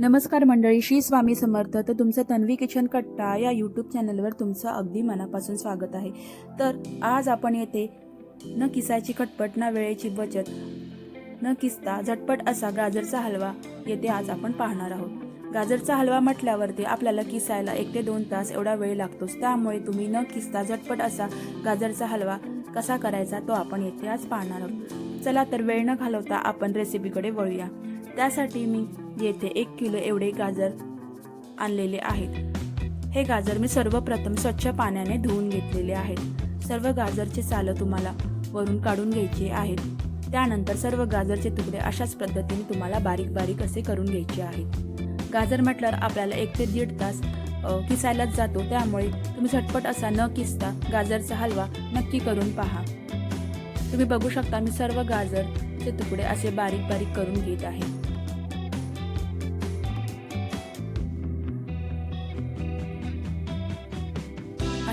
नमस्कार मंडळी श्री स्वामी समर्थ. तर तुमचं तन्वी किचन कट्टा या यूट्यूब चॅनलवर तुमचं अगदी मनापासून स्वागत आहे. तर आज आपण येथे न किसायची खटपट ना वेळेची बचत न किसता झटपट असा गाजरचा हलवा येथे आज आपण पाहणार आहोत. गाजरचा हलवा म्हटल्यावरती आपल्याला किसायला एक ते दोन तास एवढा वेळ लागतोच. त्यामुळे तुम्ही न किसता झटपट असा गाजरचा हलवा कसा करायचा तो आपण येथे आज पाहणार आहोत. चला तर वेळ न घालवता आपण रेसिपीकडे वळूया. त्यासाठी मी येथे एक किलो एवढे गाजर आणलेले आहेत. हे गाजर मी सर्वप्रथम स्वच्छ पाण्याने धुवून घेतलेले आहेत. सर्व गाजरचे सालं तुम्हाला वरून काढून घ्यायचे आहेत. त्यानंतर सर्व गाजरचे तुकडे अशाच पद्धतीने तुम्हाला बारीक बारीक असे करून घ्यायचे आहेत. गाजर म्हटल्यावर आपल्याला एक ते दीड तास किसायलाच जातो. त्यामुळे तुम्ही झटपट असा न किसता गाजरचा हलवा नक्की करून पहा. तुम्ही बघू शकता मी सर्व गाजरचे तुकडे असे बारीक बारीक करून घेत आहे.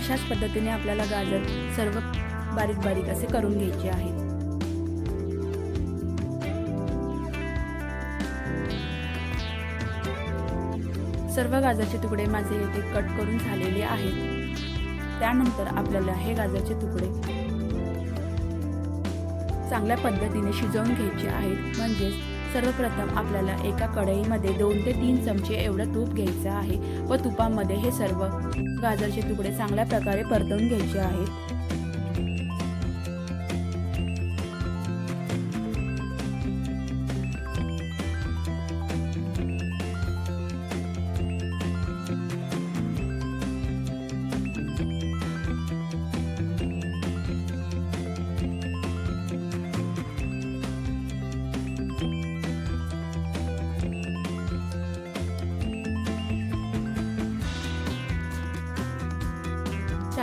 अशाच पद्धतीने आपल्याला गाजर सर्व बारीक बारीक असे करून घ्यायचे आहेत. सर्व गाजरचे तुकडे माझे येथे कट करून झालेले आहेत. त्यानंतर आपल्याला हे गाजरचे तुकडे चांगल्या पद्धतीने शिजवून घ्यायचे आहेत. म्हणजेच सर्वप्रथम आपल्याला एका कढईमध्ये दोन ते तीन चमचे एवढं तूप घ्यायचं आहे व तुपामध्ये हे सर्व गाजरचे तुकडे चांगल्या प्रकारे परतवून घ्यायचे आहेत.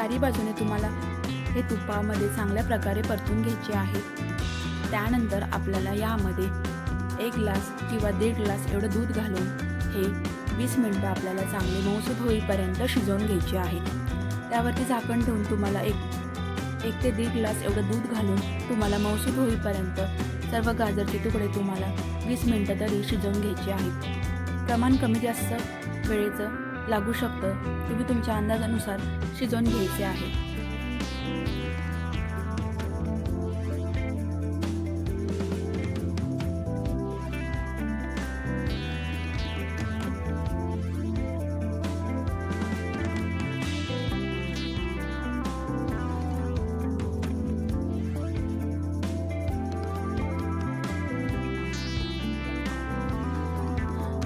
चारी बाजूने तुम्हाला हे तुपामध्ये चांगल्या प्रकारे परतून घ्यायचे आहे. त्यानंतर आपल्याला यामध्ये एक ग्लास किंवा दीड ग्लास एवढं दूध घालून हे वीस मिनटं आपल्याला चांगले मऊसूद होईपर्यंत शिजवून घ्यायचे आहे. त्यावरती झाकण ठेवून तुम्हाला एक एक ते दीड ग्लास एवढं दूध घालून तुम्हाला मऊसूद होईपर्यंत सर्व गाजरचे तुकडे तुम्हाला वीस मिनटं तरी शिजवून घ्यायचे आहेत. प्रमाण कमी जास्त वेळेचं लागू शकतं. तुम्ही तुमच्या अंदाजानुसार शिजवून घ्यायचे आहे.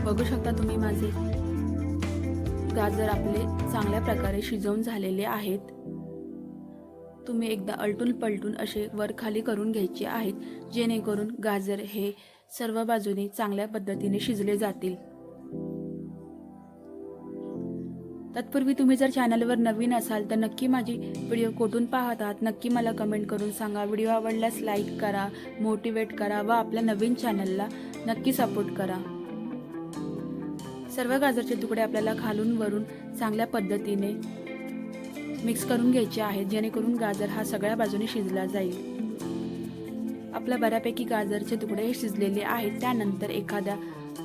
बघू शकता तुम्ही माझे गाजर आपले चांगल्या प्रकारे शिजवून झालेले आहेत तुम्ही एकदा अलटून पलटून असे वर खाली करून घ्यायचे आहेत जेणेकरून गाजर हे सर्व बाजूने चांगल्या पद्धतीने शिजले जातील. तत्पूर्वी तुम्ही जर चॅनलवर नवीन असाल तर नक्की माझी व्हिडिओ कोठून पाहत आहात नक्की मला कमेंट करून सांगा. व्हिडिओ आवडल्यास लाईक करा मोटिवेट करा व आपल्या नवीन चॅनलला नक्की सपोर्ट करा. सर्व गाजरचे तुकडे आपल्याला खालून वरून चांगल्या पद्धतीने मिक्स करून घ्यायचे आहेत जेणेकरून गाजर हा सगळ्या बाजूने शिजला जाईल. आपल्या बऱ्यापैकी गाजरचे तुकडे हे शिजलेले आहेत. त्यानंतर एखाद्या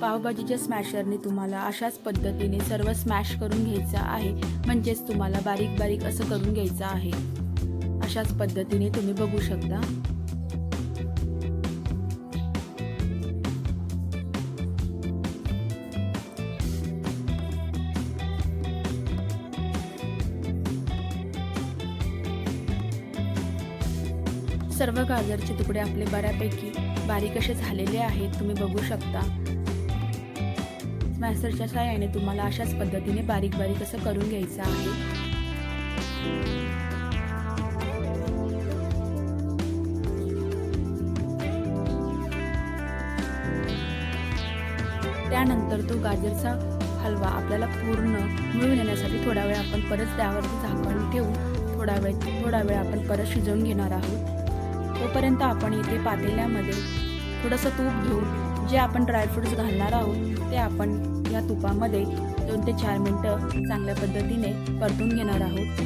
पावभाजीच्या स्मॅशरने तुम्हाला अशाच पद्धतीने सर्व स्मॅश करून घ्यायचं आहे. म्हणजेच तुम्हाला बारीक बारीक असं करून घ्यायचं आहे. अशाच पद्धतीने तुम्ही बघू शकता. सर्व गाजरचे तुकडे आपले बऱ्यापैकी बारीक असे झालेले आहेत तुम्ही बघू शकता. स्मॅसरच्या सहाय्याने तुम्हाला अशाच पद्धतीने बारीक बारीक असं करून घ्यायचं आहे. त्यानंतर तो गाजरचा हलवा आपल्याला पूर्ण मिळून येण्यासाठी थोडा वेळ आपण परत त्यावरती झाकण ठेवून थोडा वेळ थोडा वेळ आपण परत शिजवून घेणार आहोत. तोपर्यंत आपण इथे पातेल्यामध्ये थोडंसं तूप घेऊन जे आपण ड्रायफ्रुट्स घालणार आहोत ते आपण या तुपामध्ये दोन ते चार मिनटं चांगल्या पद्धतीने परतून घेणार आहोत.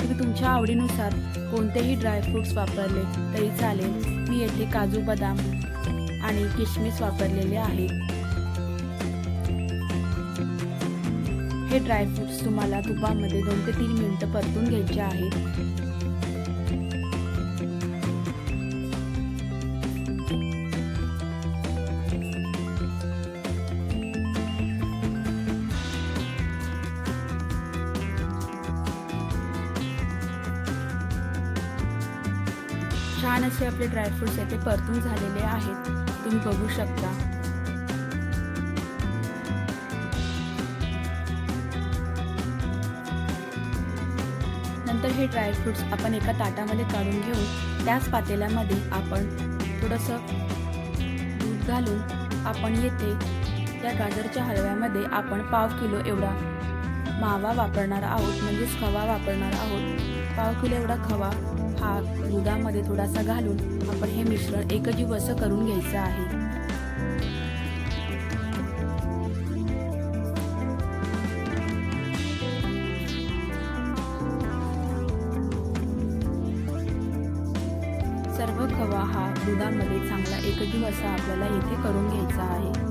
तुम्ही तुमच्या आवडीनुसार कोणतेही ड्रायफ्रुट्स वापरले तरी चालेल. मी येथे काजू बदाम आणि किशमिश वापरलेले आहे. हे ड्रायफ्रुट्स तुम्हाला तुपामध्ये दोन ते तीन मिनटं परतून घ्यायचे आहे छान असे आपले ड्रायफ्रुट्स येथे ते परतून झालेले आहेत. तुम्ही बघू शकता. नंतर हे ड्रायफ्रुट्स आपण एका ताटामध्ये काढून घेऊन त्याच पातेल्यामध्ये आपण थोडंसं दूध घालून आपण येथे त्या गाजरच्या हलव्यामध्ये आपण पाव किलो एवढा मावा वापरणार आहोत म्हणजेच खवा वापरणार आहोत. पाव किलो एवढा खवा हा दुधामध्ये थोडासा घालून आपण हे मिश्रण एकजीव असं करून घ्यायचं आहे. सर्व खवा हा दुधामध्ये चांगला एकजीव असा आपल्याला येथे करून घ्यायचा आहे.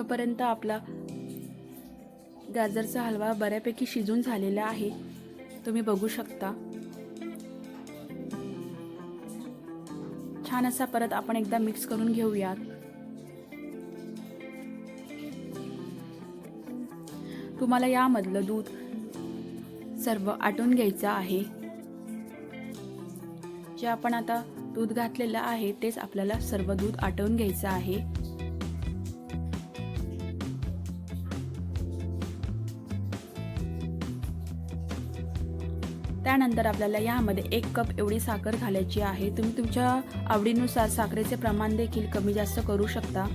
तोपर्यंत आपला गाजरचा हलवा बऱ्यापैकी शिजून झालेला आहे. तुम्ही बघू शकता. छान असा परत आपण एकदा मिक्स करून घेऊयात. तुम्हाला यामधलं दूध सर्व आटून घ्यायचं आहे. जे आपण आता दूध घातलेलं आहे तेच आपल्याला सर्व दूध आटवून घ्यायचं आहे. त्यानंतर आपल्याला यामध्ये एक कप एवढी साखर घालायची आहे. तुम्ही तुमच्या आवडीनुसार साखरेचे प्रमाण देखील कमी जास्त करू शकता.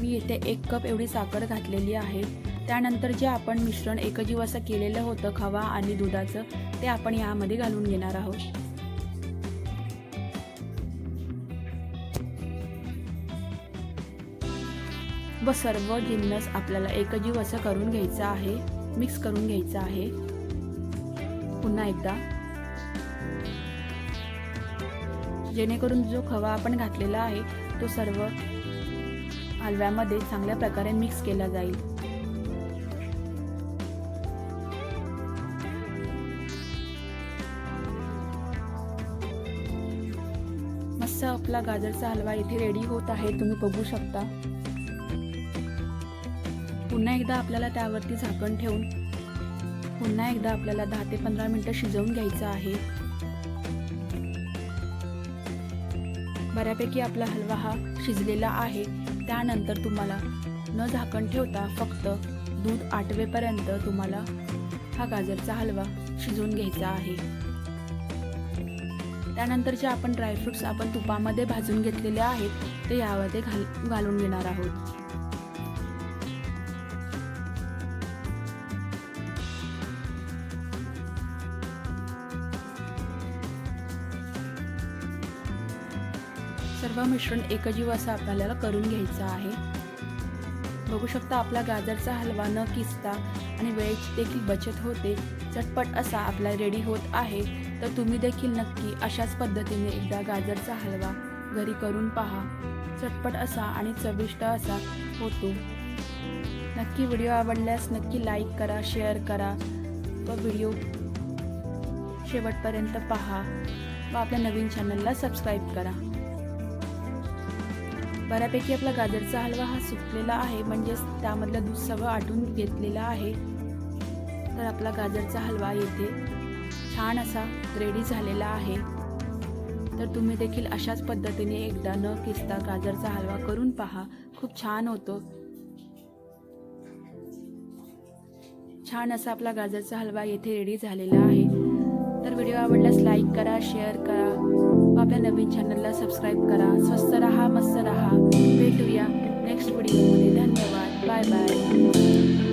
मी येथे एक कप एवढी साखर घातलेली आहे. त्यानंतर जे आपण मिश्रण एकजीव असं केलेलं होतं खवा आणि दुधाचं ते आपण यामध्ये घालून घेणार आहोत. व सर्व जिन्नस आपल्याला एकजीव असं करून घ्यायचं आहे मिक्स करून घ्यायचं आहे. पुन्हा एकदा. जेणेकरून जो खवा आपण घातलेला आहे तो सर्व हलव्यामध्ये चांगल्या प्रकारे मिक्स केला जाईल. मस्त आपला गाजरचा हलवा इथे रेडी होत आहे तुम्ही बघू शकता. पुन्हा एकदा आपल्याला त्यावरती झाकण ठेवून पुन्हा एकदा आपल्याला दहा ते पंधरा मिनटं शिजवून घ्यायचं आहे. बऱ्यापैकी आपला हलवा हा शिजलेला आहे. त्यानंतर तुम्हाला न झाकण ठेवता फक्त दूध आटवेपर्यंत तुम्हाला हा गाजरचा हलवा शिजवून घ्यायचा आहे. त्यानंतर जे आपण ड्रायफ्रुट्स आपण तुपामध्ये भाजून घेतलेले आहेत ते यामध्ये घाल घालून घेणार आहोत. सर्व मिश्रण एकजीव असं आपल्याला करून घ्यायचं आहे. बघू शकता आपला गाजरचा हलवा न किसता आणि वेळेची देखील बचत होते चटपट असा आपला रेडी होत आहे. तर तुम्ही देखील नक्की अशाच पद्धतीने एकदा गाजरचा हलवा घरी करून पहा. चटपट असा आणि चविष्ट असा होतो. नक्की व्हिडिओ आवडल्यास नक्की लाईक करा शेअर करा व व्हिडिओ शेवटपर्यंत पहा व आपल्या नवीन चॅनलला सबस्क्राईब करा. बऱ्यापैकी आपला गाजरचा हलवा हा सुकलेला आहे म्हणजेच त्यामधलं दूध सगळं आटून घेतलेलं आहे. तर आपला गाजरचा हलवा येथे छान असा रेडी झालेला आहे. तर तुम्ही देखील अशाच पद्धतीने एकदा न किसता गाजरचा हलवा करून पहा. खूप छान होतो. छान असा आपला गाजरचा हलवा येथे रेडी झालेला आहे. तर व्हिडिओ आवडल्यास लाईक करा शेअर करा. आपल्या नवीन चॅनलला सबस्क्राईब करा. स्वस्त रहा मस्त रहा. भेटूया नेक्स्ट व्हिडिओमध्ये धन्यवाद. Bye bye